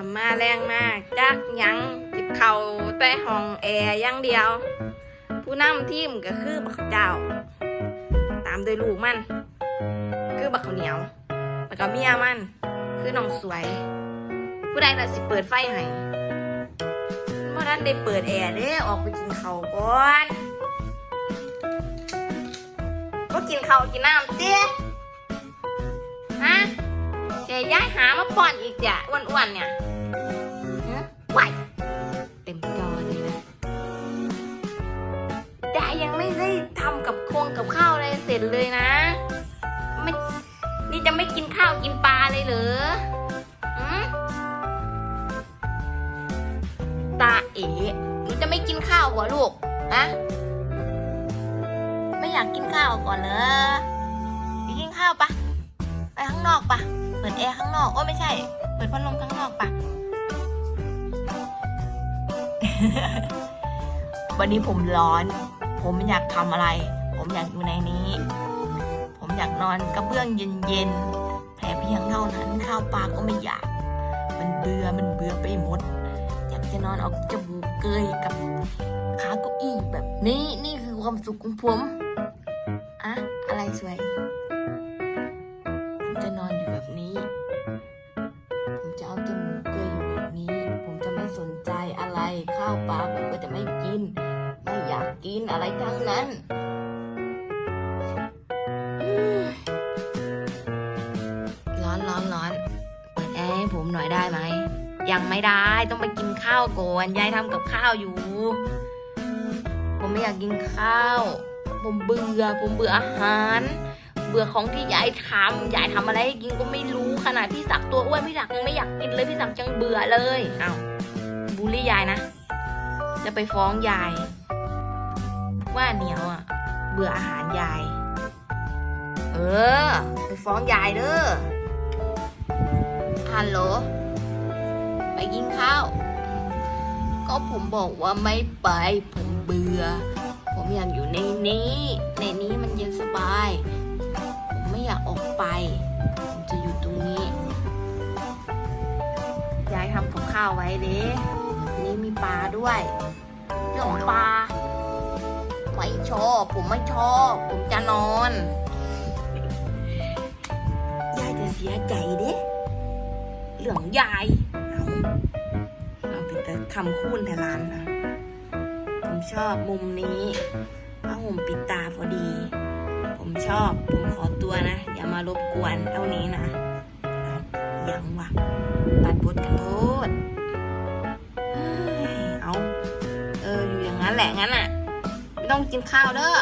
ทำมาแรงมากจักยังจิบเข่าแต่ห้องแอร์ย่งเดียว ผู้นำทีมก็คือบักเจ้า ตามโดยลูกมัน คือบักข้าวเหนียว แล้วก็เมียมัน คือน้องสวย ผู้ใดน่ะสิเปิดไฟให้เมื่อนั้นได้เปิดแอร์เด้ออกไปกินข้าวก่อนก็กินข้าวกินน้ำเตี้ยฮะ ดี๋ยวย้ายหามาป้อนอีกจ้ะอ้วนๆเนี่ยฮะไหวเต็มจอเลยนะแต่ยังไม่ได้ทำกับโครงกับข้าวอะไรเสร็จเลยนะไม่นี่จะไม่กินข้าวกินปลาเลยเหรออืมตาเอ๋หนูจะไม่กินข้าวเหรอลูกฮะไม่อยากกินข้าวก่อนเหรอไปกินข้าวปะไปข้างนอกปะเปิด แอร์ข้างนอกโอ้ไม่ใช่ เปิดพัดลมข้างนอกปะวันนี้ผมร้อน ผมอยากทำอะไร ผมอยากอยู่ในนี้ ผมอยากนอนกระเบื้องเย็นๆแต่เพียงเท่านั้นข้าวปลาก็ไม่อยาก มันเบื่อมันเบื่อไปหมด อยากจะนอนเอาจมูกเกยกับขาเก้าอี้แบบนี้นี่คือความสุขของผมอะอะไรสวย ผมจะนอน อะไรข้าวปลาผมก็จะไม่กิน ไม่อยากกินอะไรทั้งนั้นร้อนร้อนร้อนเปิดแอร์ให้ผมหน่อยได้ไหมยังไม่ได้ต้องไปกินข้าวก่อนยายทำกับข้าวอยู่ ผมไม่อยากกินข้าว ผมเบื่อ ผมเบื่ออาหาร เบื่อของที่ยายทำยายทำอะไรให้กินก็ไม่รู้ขนาดพี่ศักตัวอ้วนพี่ศักยังไม่อยากกินเลยพี่ศักยังเบื่อเลยเอาว ลลี่ยายนะ จะไปฟ้องยาย ว่าเหนียวอะ เบื่ออาหารยาย เออ ไปฟ้องยายเด้อฮัลโหลไปกินข้าว ก็ผมบอกว่าไม่ไป ผมเบื่อ ผมอยากอยู่ในนี้ ในนี้มันเย็นสบาย ผมไม่อยากออกไป ผมจะอยู่ตรงนี้ ยายทำกับข้าวไว้เด้อ ปลาด้วย เรื่องของปลาไม่ชอบ ผมไม่ชอบ ผมจะนอนยายจะเสียใจเด้เรื่องยายเอาเอาเป็นแต่คำคูณแต่ร้านนะผมชอบมุมนี้ผ้าห่มปิดตาพอดี ผมชอบ ผมขอตัวนะ อย่ามารบกวนเท่านี้นะยังวะตัดบทกัน แหละงั้นอะ ไม่ต้องกินข้าวเด้อ